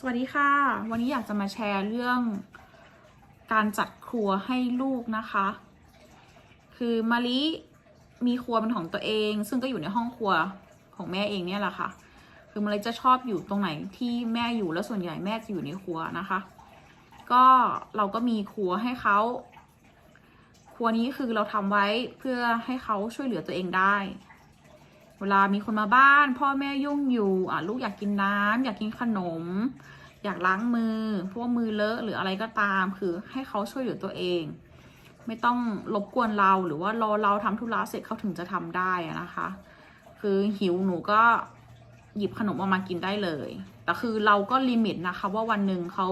สวัสดีค่ะ วันนี้อยากจะมาแชร์เรื่องการจัดครัวให้ลูกนะคะ คือมาลิมีครัวเป็นของตัวเอง ซึ่งก็อยู่ในห้องครัวของแม่เองเนี่ยแหละค่ะ คือมาลิจะชอบอยู่ตรงไหนที่แม่อยู่แล้วส่วนใหญ่แม่จะอยู่ในครัวนะคะ ก็เราก็มีครัวให้เขาครัวนี้คือเราทำไว้เพื่อให้เขาช่วยเหลือตัวเองได้ เวลามีคนมาบ้าน พ่อแม่ยุ่งอยู่อะลูกอยากกินน้ำอยากกินขนม อยากล้างมือ พว่ามือเลอะหรืออะไรก็ตาม คือให้เขาช่วยเหลือตัวเอง ไม่ต้องรบกวนเราหรือว่ารอเราทำธุระเสร็จเขาถึงจะทำได้นะคะ คือหิวหนูก็หยิบขนมออกมากินได้เลย แต่คือเราก็ลิมิตนะคะ ว่าวันหนึ่งเขา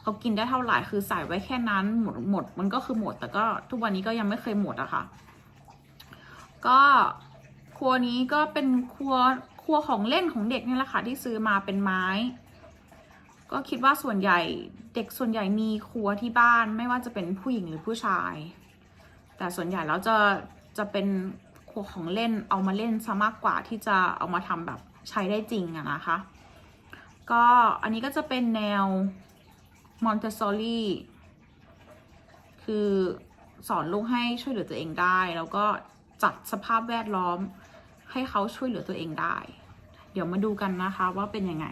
เขากินได้เท่าไหร่คือใส่ไว้แค่นั้นหมดหมด มันก็คือหมด แต่ก็ทุกวันนี้ก็ยังไม่เคยหมดอะค่ะ ก็ ครัวนี้ก็เป็นครัวครัวของเล่นของเด็กนี่แหละค่ะที่ซื้อมาเป็นไม้ ก็คิดว่าส่วนใหญ่เด็กส่วนใหญ่มีครัวที่บ้านไม่ว่าจะเป็นผู้หญิงหรือผู้ชาย แต่ส่วนใหญ่แล้วจะจะเป็นครัวของเล่นเอามาเล่นซะมากกว่าที่จะเอามาทำแบบใช้ได้จริงอะนะคะ ก็อันนี้ก็จะเป็นแนวมอนเตสซอรี่คือสอนลูกให้ช่วยเหลือตัวเองได้ แล้วก็จัดสภาพแวดล้อม ให้เขาช่วยเหลือตัวเองได้ เดี๋ยวมาดูกันนะคะว่าเป็นยังไง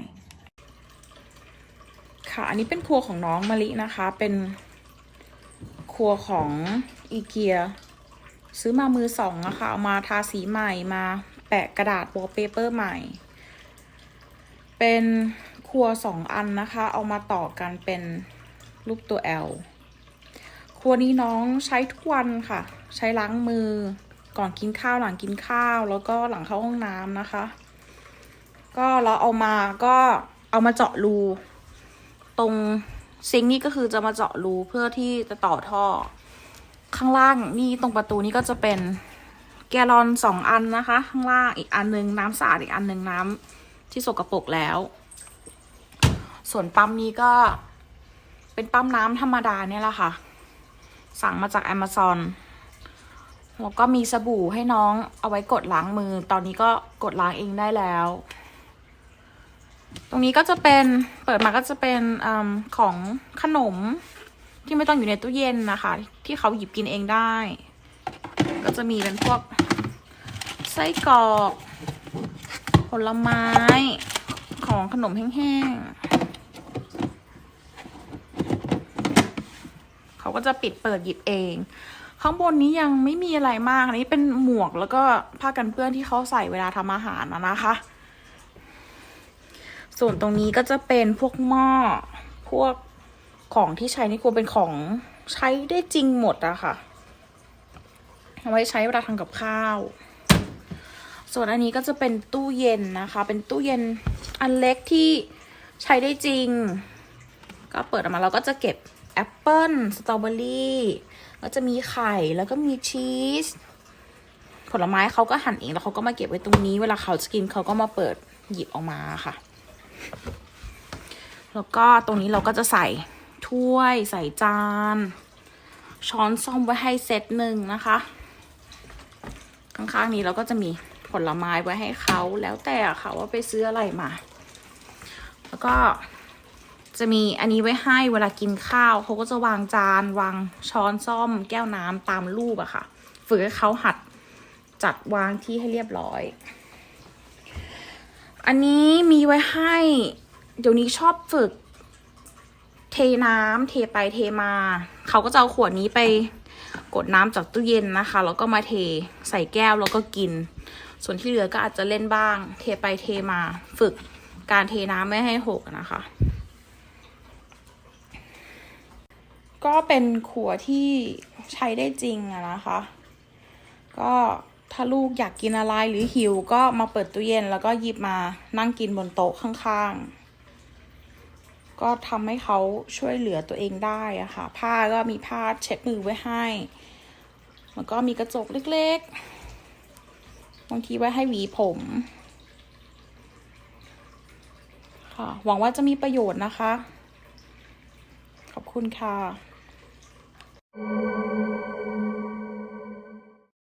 ค่ะ อันนี้เป็นครัวของน้องมะลินะคะ เป็นครัวของอีเกียซื้อมามือสองอะค่ะ เอามาทาสีใหม่มาแปะกระดาษวอลเปเปอร์ใหม่ เป็นครัวสองอันนะคะ เอามาต่อกันเป็นรูปตัว L ครัวนี้น้องใช้ทุกวันค่ะ ใช้ล้างมือ ก่อนกินข้าวหลังกินข้าวแล้วก็หลังเข้าห้องน้ำนะคะ ก็เราเอามาก็เอามาเจาะรู ตรงซิงค์นี่ก็คือจะมาเจาะรูเพื่อที่จะต่อท่อ ข้างล่างนี่ตรงประตูนี้ก็จะเป็นแกลลอนสองอันนะคะ ข้างล่างอีกอันหนึงน้ำสะอาดอีกอันหนึงน้ำที่สกรปรกแล้ว ส่วนปั๊มนี้ก็เป็นปั๊มน้ำธรรมดาเนี่ยแหละค่ะ สั่งมาจาก Amazon แล้วก็มีสบู่ให้น้องเอาไว้กดล้างมือ ตอนนี้ก็กดล้างเองได้แล้ว ตรงนี้ก็จะเป็นเปิดมาก็จะเป็นอของขนมที่ไม่ต้องอยู่ในตู้เย็นนะคะ ที่เขาหยิบกินเองได้ ก็จะมีเป็นพวกไส้กรอกผลไม้ของขนมแห้งๆ เขาก็จะปิดเปิดหยิบเอง ข้างบนนี้ยังไม่มีอะไรมากอันนี้เป็นหมวกแล้วก็ผ้ากันเปื้อนที่เขาใส่เวลาทำอาหารนะนะคะ ส่วนตรงนี้ก็จะเป็นพวกหม้อพวกของที่ใช้ในครัวเป็นของใช้ได้จริงหมดอะค่ะเอาไว้ใช้เวลาทำกับข้าว ส่วนอันนี้ก็จะเป็นตู้เย็นนะคะ เป็นตู้เย็นอันเล็กที่ใช้ได้จริง ก็เปิดออกมาเราก็จะเก็บ อปเปิ้ลสตรอเบอรี่ก็จะมีไข่แล้วก็มีชีสผลไม้เขาก็หั่นเองแล้วเขาก็มาเก็บไว้ตรงนี้ เวลาเขาจะกินเขาก็มาเปิดหยิบออกมาค่ะ แล้วก็ตรงนี้เราก็จะใส่ถ้วยใส่จาน ช้อนซ่อมไว้ให้เซตหนึ่งนะคะ ข้างๆนี้เราก็จะมีผลไม้ไว้ให้เขาแล้วแต่ค่ะว่าไปซื้ออะไรมา แล้วก็ จะมีอันนี้ไว้ให้เวลากินข้าวเขาก็จะวางจาน วางช้อนซ่อม แก้วน้ำตามรูปอะค่ะ ฝึกให้เขาหัดจัดวางที่ให้เรียบร้อย อันนี้มีไว้ให้ เดี๋ยวนี้ชอบฝึก เทน้ำเทไปเทมา เขาก็จะเอาขวดนี้ไปกดน้ำจากตู้เย็นนะคะ แล้วก็มาเทใส่แก้วแล้วก็กิน ส่วนที่เหลือก็อาจจะเล่นบ้าง เทไปเทมา ฝึกการเทน้ำไม่ให้หกนะคะ ก็เป็นขวดที่ใช้ได้จริงอะนะคะ ก็ถ้าลูกอยากกินอะไรหรือหิวก็มาเปิดตู้เย็นแล้วก็หยิบมานั่งกินบนโต๊ะข้างๆ ก็ทำให้เขาช่วยเหลือตัวเองได้อะค่ะ ผ้าก็มีผ้าเช็ดมือไว้ให้แล้วก็มีกระจกเล็กๆ บางทีไว้ให้หวีผม ค่ะ หวังว่าจะมีประโยชน์นะคะ ขอบคุณค่ะ